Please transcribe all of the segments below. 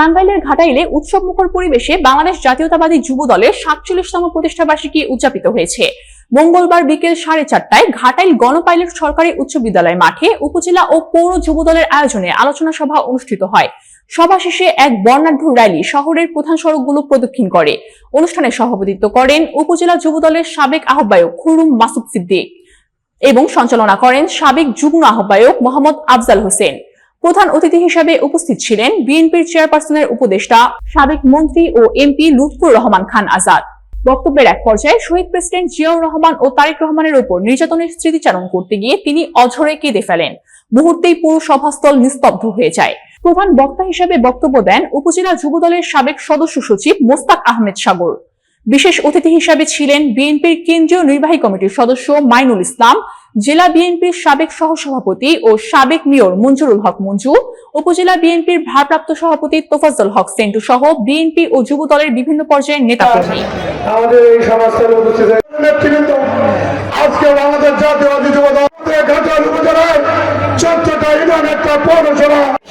টাঙ্গাইলের ঘাটাইলে উৎসব মুখর পরিবেশে বাংলাদেশ জাতীয়তাবাদী যুব দলের সাতচল্লিশতম প্রতিষ্ঠা বার্ষিকী উদযাপিত হয়েছে। মঙ্গলবার বিকেল সাড়ে চারটায় ঘাটাইল গণপাইলট সরকারি উচ্চ বিদ্যালয় মাঠে উপজেলা ও পৌর যুব দলের আয়োজনে আলোচনা সভা অনুষ্ঠিত হয়। সভা শেষে এক বর্ণাঢ্য র্যালি শহরের প্রধান সড়কগুলো প্রদক্ষিণ করে। অনুষ্ঠানে সভাপতিত্ব করেন উপজেলা যুব দলের সাবেক আহ্বায়ক খুরুম মাসুদ সিদ্দিক এবং সঞ্চালনা করেন সাবেক যুগ্ম আহ্বায়ক মোহাম্মদ আফজাল হোসেন। প্রধান অতিথি হিসেবে উপস্থিত ছিলেন বিএনপির চেয়ারপারসনের উপদেষ্টা, সাবেক মন্ত্রী ও এমপি লুৎফুর রহমান খান আজাদ। বক্তব্যের এক পর্যায়ে শহীদ প্রেসিডেন্ট জিয়াউর রহমান ও তারেক রহমানের উপর নির্যাতনের স্মৃতিচারণ করতে গিয়ে তিনি অঝরে কেঁদে ফেলেন। মুহূর্তেই পুরো সভাস্থল নিস্তব্ধ হয়ে যায়। প্রধান বক্তা হিসেবে বক্তব্য দেন উপজেলা যুবদলের সাবেক সদস্য সচিব মোস্তাক আহমেদ সাগর। বিশেষ অতিথি হিসেবে ছিলেন বিএনপির কেন্দ্রীয় নির্বাহী কমিটির সদস্য মাইনুল ইসলাম, জেলা বিএনপির সাবেক সহসভাপতি ও সাবেক মেয়র মঞ্জুরুল হক মঞ্জু, উপজেলা বিএনপির ভারপ্রাপ্ত সভাপতি তোফাজ্জল হক সেন্টু সহ বিএনপি ও যুব দলের বিভিন্ন পর্যায়ের নেতাকর্মী। আমাদের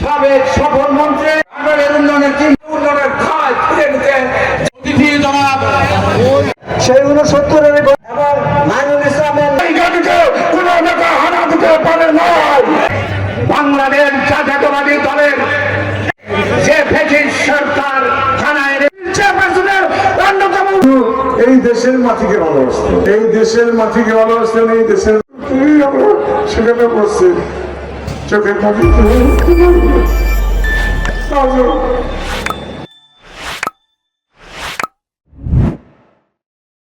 সাবেক সফল মন্ত্রী আমাদের উন্নয়নের তিন উন্নয়নের খায় ফিরে নিতে অতিথি জনাব সেই উনসত্তরের এবং মাইনুল ইসলামের কোনো নেতা হানা দিতে পারে নাই। বাংলাদেশ জাতীয়তাবাদী দলের যে ব্রিটিশ সরকার থানায় অন্যতম এই দেশের মাটিকে ভালোবাসতেন এই দেশের মাটিকে ভালোবাসতেন এই দেশের সেখানে বসছি চোখের মাটি